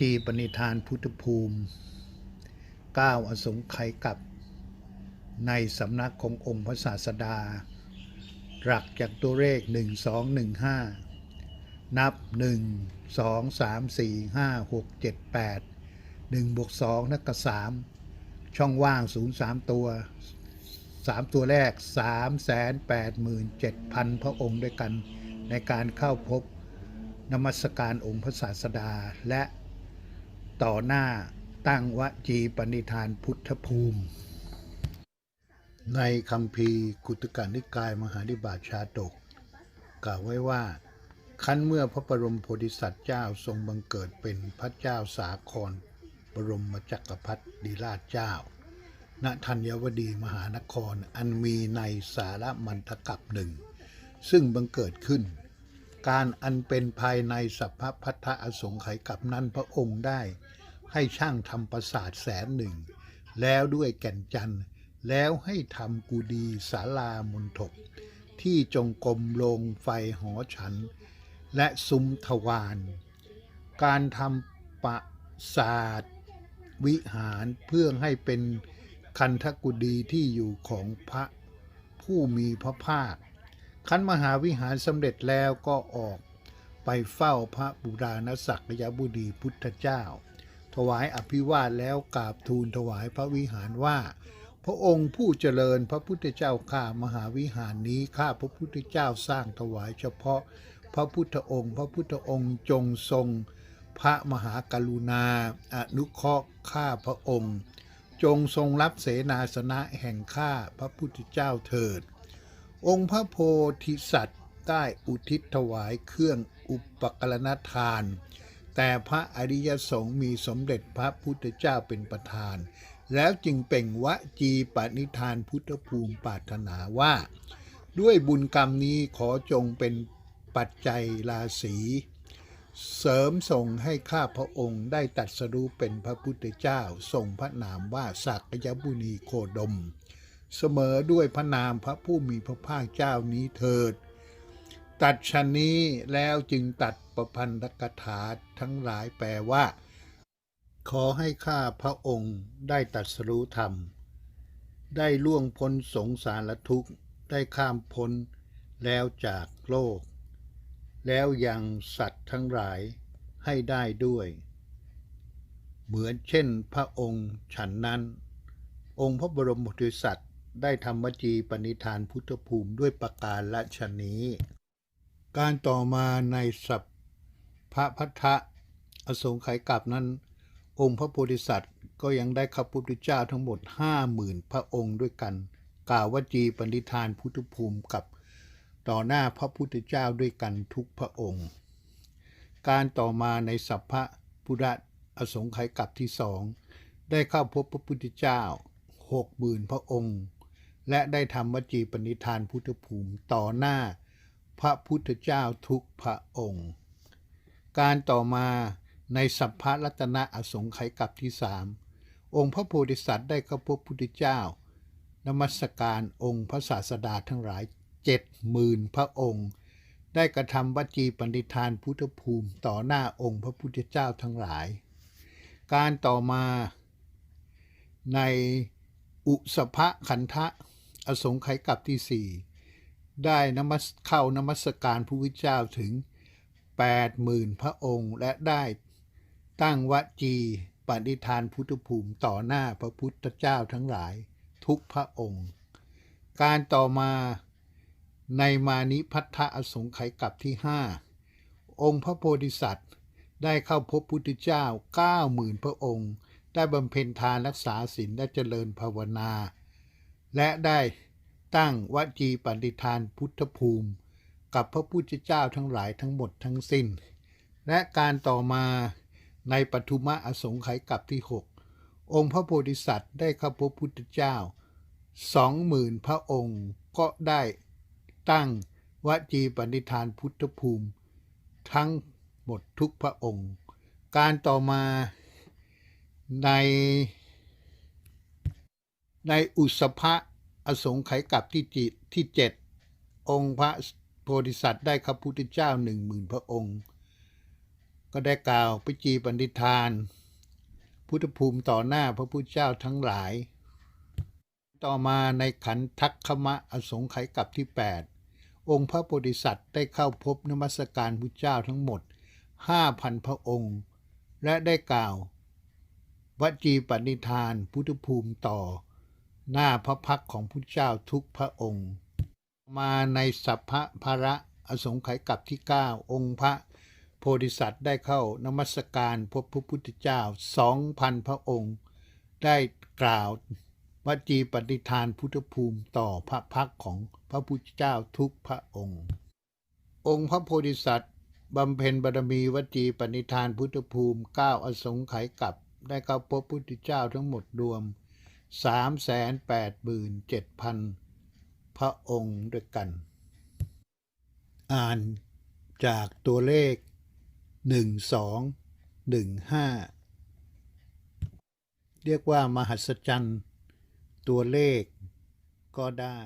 จีปณิธานพุทธภูมิก้าอสงไขยกับ ในสำนักขององค์พระศาสดา หลักจากตัวเลข 1 2 1 5 นับ 1 2 3 4 5 6 7 8 1บวก2นักกับ3ช่องว่าง 0 3 ตัว 3 ตัวแรก 3 8 7 0 0 0 พระองค์ด้วยกันในการเข้าพบนมัสการองค์พระศาสดาและ ต่อหน้าตั้งวจีปณิธานพุทธภูมิ ในคำพีกุตกานิกายมหานิบาตชาดกกล่าวไว้ว่าคันเมื่อพระบรมโพธิสัตว์เจ้าทรงบังเกิดเป็นพระเจ้าสาคร บรมจักรพรรดิราชเจ้า ณธัญวดีมหานครอันมีในสารมันตกับหนึ่ง ซึ่งบังเกิดขึ้นการอันเป็นภายในสัพพพัทธอสงไขยกับนั้นพระองค์ได้ ให้ช่างทำปราสาทแสนหนึ่ง แล้วด้วยแก่นจันทร์แล้วให้ทำกูดีศาลามนทกที่จงกรมโลงไฟหอฉัน และซุ้มทวาร การทำปราสาทวิหารเพื่อให้เป็นคันธกุดีที่อยู่ของพระผู้มีพระภาค คันมหาวิหารสำเร็จแล้วก็ออกไปเฝ้าพระบุราณศักยบุดีพุทธเจ้า ถวายอภิวาทแล้วกราบทูลถวายพระวิหารว่า พระองค์ผู้เจริญพระพุทธเจ้าข้ามหาวิหารนี้ข้าพระพุทธเจ้าสร้างถวายเฉพาะ พระพุทธองค์ พระพุทธองค์จงทรง พระมหากรุณา อนุเคราะห์ข้าพระองค์ จงทรงรับเสนาสนะแห่งข้าพระพุทธเจ้าเถิด องค์พระโพธิสัตว์ได้อุทิศถวายเครื่องอุปกรณทาน แต่พระอริยสงฆ์มีสมเด็จพระพุทธเจ้าเป็นประธาน แล้วจึงเป่งวจีปณิธานพุทธภูมิปรารถนาว่า ด้วยบุญกรรมนี้ขอจงเป็นปัจจัยราศีเสริมส่งให้ข้าพระองค์ได้ตัดสรู้เป็นพระพุทธเจ้าทรงพระนามว่าสักยบุนีโคดม เสมอด้วยพระนามพระผู้มีพระภาคเจ้านี้เถิด ตัดชนนี้แล้วจึงตัดประพันธกถาทั้งหลายแปลว่า ขอให้ข้าพระองค์ได้ตัดสรู้ธรรม ได้ล่วงพ้นสงสารทุกข์ได้ข้ามพ้นแล้วจากโลก แล้วยังสัตว์ทั้งหลายให้ได้ด้วย เหมือนเช่นพระองค์ฉันนั้น องค์พระบรมโพธิสัตว์ได้ทำวจีปณิธานพุทธภูมิด้วยประการละชนนี้ การต่อมาในสัพพระพัทธะอสงไขยกับนั้น องค์พระโพธิสัตว์ ก็ยังได้ข้าพุทธเจ้าทั้งหมดห้าหมื่นพระองค์ด้วยกัน กล่าววจีปณิธานพุทธภูมิกับต่อหน้าพระพุทธเจ้าด้วยกันทุกพระองค์ การต่อมาในสัพพะพุทธอสงไขยกับที่สองได้เข้าพบพระพุทธเจ้าหกหมื่นพระองค์ และได้ทำวจีปณิธานพุทธภูมิต่อหน้า พระพุทธเจ้าทุกพระองค์ การต่อมาในสัพพะรัตนะอสงไขยกับที่สามองค์พระโพธิสัตว์ได้เข้าพบพุทธเจ้านมัสการองค์พระศาสดาทั้งหลายเจ็ดหมื่นพระองค์ ได้กระทำวจีปณิธานพุทธภูมิต่อหน้าองค์พระพุทธเจ้าทั้งหลาย การต่อมาในอุสภะขันธะอสงไขยกับที่สี่ ได้นมัสเข้านมัสการพระพุทธเจ้าถึงแปดหมื่นพระองค์ และได้ตั้งวจีปณิธานพุทธภูมิต่อหน้าพระพุทธเจ้าทั้งหลายทุกพระองค์ การต่อมาในมานิพัทธะอสงไขยกับที่ห้าองค์พระโพธิสัตว์ได้เข้าพบพุทธเจ้าเก้าหมื่นพระองค์ ได้บำเพ็ญทานรักษาศีลและเจริญภาวนา และได้ ตั้งวจีปณิธานพุทธภูมิ กับพระพุทธเจ้าทั้งหลายทั้งหมดทั้งสิ้น และการต่อมาในปทุมะอสงไขยกับที่ 6 องค์พระโพธิสัตว์ได้เข้าพบพุทธเจ้าสองหมื่นพระองค์ก็ได้ตั้งวจีปณิธานพุทธภูมิ ทั้งหมดทุกพระองค์ การต่อมาในในอุสภะ อสงไขยกับที่จิที่เจ็ดองค์พระโพธิสัตว์ได้ข้าพุทธเจ้าหนึ่งหมื่นพระองค์ ก็ได้กล่าวพิจีปณิธาน พุทธภูมิต่อหน้าพระพุทธเจ้าทั้งหลาย ต่อมาในขันทักขมะอสงไขยกับที่ 8 องค์พระโพธิสัตว์ได้เข้าพบนมัสการพุทธเจ้าทั้งหมด 5,000 พระองค์ และได้กล่าววจีปณิธานพุทธภูมิต่อ หน้าพระพักของพุทธเจ้าทุกพระองค์ มาในสัพพะภระอสงไขยกับที่ 9 องค์พระโพธิสัตว์ได้เข้านมัสการพบพระพุทธเจ้า2,000พระองค์ ได้กล่าววจีปฏิทานพุทธภูมิต่อพระพักของพระพุทธเจ้าทุกพระองค์ องค์พระโพธิสัตว์บำเพ็ญบารมีวจีปณิธานพุทธภูมิ 9 อสงไขยกับ ได้เข้าพบพุทธเจ้าทั้งหมดรวม 387,000พระองค์ด้วยกัน อ่านจากตัวเลข1215เรียกว่ามหัศจรรย์ตัวเลขก็ได้